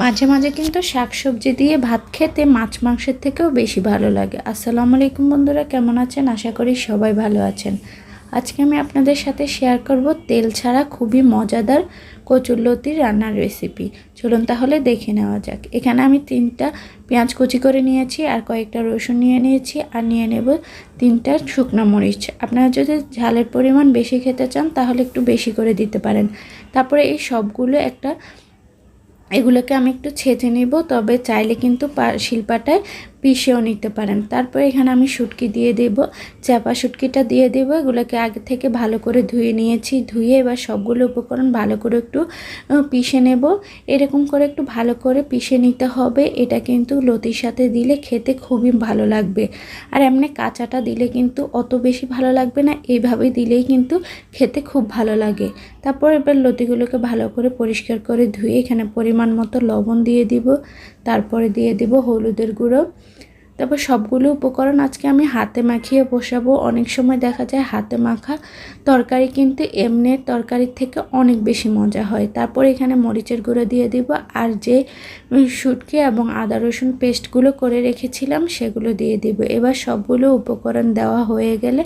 মাঝে মাঝে কিন্তু শাকসবজি দিয়ে ভাত খেতে মাছ মাংসের থেকেও বেশি ভালো লাগে। আসসালামু আলাইকুম বন্ধুরা, কেমন আছেন? আশা করি সবাই ভালো আছেন। আজকে আমি আপনাদের সাথে শেয়ার করব তেল ছাড়া খুবই মজাদার কচুরলতির রান্নার রেসিপি চলুন তাহলে দেখে নেওয়া যাক। এখানে আমি তিনটা পেঁয়াজ কুচি করে নিয়েছি আর কয়েকটা রসুন নিয়ে নিয়েছি আর নিয়ে নেব তিনটা শুকনো মরিচ। আপনারা যদি ঝালের পরিমাণ বেশি খেতে চান তাহলে একটু বেশি করে দিতে পারেন। তারপরে এই সবগুলো একটা এগুলোকে আমি একটু ছেঁচে নিব, তবে চাইলে কিন্তু শিল্পাটায় পিষেও নিতে পারেন। তারপর এখানে আমি শুটকি দিয়ে দেব চাপা শুটকিটা দিয়ে দেব, এগুলোকে আগে থেকে ভালো করে ধুয়ে নিয়েছি। ধুয়ে এবার সবগুলো উপকরণ ভালো করে একটু পিষে নেব। এরকম করে একটু ভালো করে পিষে নিতে হবে, এটা কিন্তু লতির সাথে দিলে খেতে খুবই ভালো লাগবে। আর এমনি কাঁচাটা দিলে কিন্তু অত বেশি ভালো লাগবে না এইভাবে দিলেই কিন্তু খেতে খুব ভালো লাগে। তারপর এবার লতিগুলোকে ভালো করে পরিষ্কার করে ধুয়ে এখানে পরিমাণ মতো লবণ দিয়ে দিব। তারপরে দিয়ে দিব হলুদের গুঁড়ো। তারপর সবগুলো উপকরণ আজকে আমি হাতে মাখিয়ে বসাবো। অনেক সময় দেখা যায় হাতে মাখা তরকারি কিন্তু এমনি তরকারির থেকে অনেক বেশি মজা হয়। তারপর এখানে মরিচের গুঁড়ো দিয়ে দিব আর যে শুটকি এবং আদা রসুন পেস্টগুলো করে রেখেছিলাম সেগুলো দিয়ে দিব। এবার সবগুলো উপকরণ দেওয়া হয়ে গেলে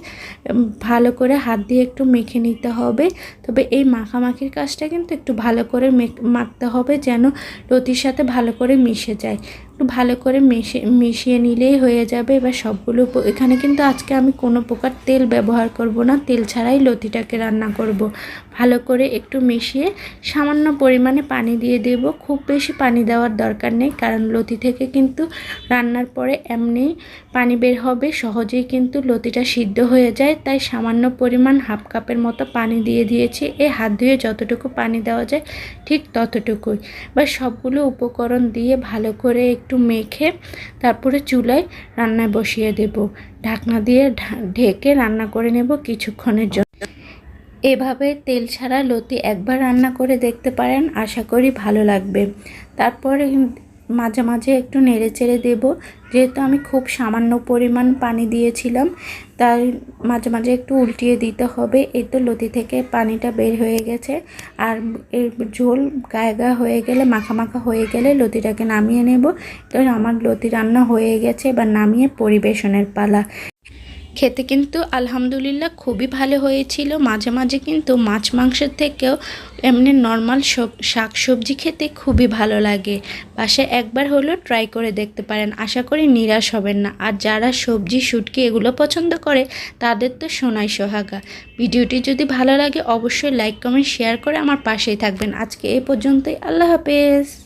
ভালো করে হাত দিয়ে একটু মেখে নিতে হবে। তবে এই মাখামাখির কাজটা কিন্তু একটু ভালো করে মাখতে হবে যেন লতির সাথে ভালো করে মিশে যায়। একটু ভালো করে মিশিয়ে মিশিয়ে নিলেই হয়ে যাবে। এবার সবগুলো এখানে কিন্তু আজকে আমি কোনো প্রকার তেল ব্যবহার করব না। তেল ছাড়াই লতিটাকে রান্না করব। ভালো করে একটু মিশিয়ে সামান্য পরিমাণে পানি দিয়ে দেব। খুব বেশি পানি দেওয়ার দরকার নেই, কারণ লতি থেকে কিন্তু রান্নার পরে এমনি পানি বের হবে। সহজেই কিন্তু লতিটা সিদ্ধ হয়ে যায়। তাই সামান্য পরিমাণ হাফ কাপের মতো পানি দিয়ে দিয়েছি। এই হাত ধুয়ে যতটুকু পানি দেওয়া যায় ঠিক ততটুকুই। বা সবগুলো উপকরণ দিয়ে ভালো করে একটু মেখে তারপরে চুলায় রান্নায় বসিয়ে দেব। ঢাকনা দিয়ে ঢেকে রান্না করে নেব কিছুক্ষণের জন্য। এভাবে তেল ছাড়া লতি একবার রান্না করে দেখতে পারেন। আশা করি ভালো লাগবে। তারপরে মাঝে মাঝে একটু নেড়ে চেড়ে দেবো। যেহেতু আমি খুব সামান্য পরিমাণ পানি দিয়েছিলাম, তাই মাঝে মাঝে একটু উল্টিয়ে দিতে হবে। এই তো লতি থেকে পানিটা বের হয়ে গেছে। আর এর ঝোল গায়ে গায়ে হয়ে গেলে, মাখা মাখা হয়ে গেলে লতিটাকে নামিয়ে নেব। তো আমার লতি রান্না হয়ে গেছে বা নামিয়ে পরিবেশনের পালা। খেতে কিন্তু আলহামদুলিল্লাহ খুবই ভালো হয়েছিল। মাঝে মাঝে কিন্তু মাছ মাংসের থেকেও এমনি নর্মাল শাক সবজি খেতে খুবই ভালো লাগে। বাসায় একবার হলো ট্রাই করে দেখতে পারেন। আশা করি নিরাশ হবেন না। আর যারা সবজি, শুটকি এগুলো পছন্দ করে, তাদের তো সোনাই সোহাগা। ভিডিওটি যদি ভালো লাগে, অবশ্যই লাইক কমেন্ট শেয়ার করে আমার পাশেই থাকবেন। আজকে এ পর্যন্তই। আল্লাহ হাফেজ।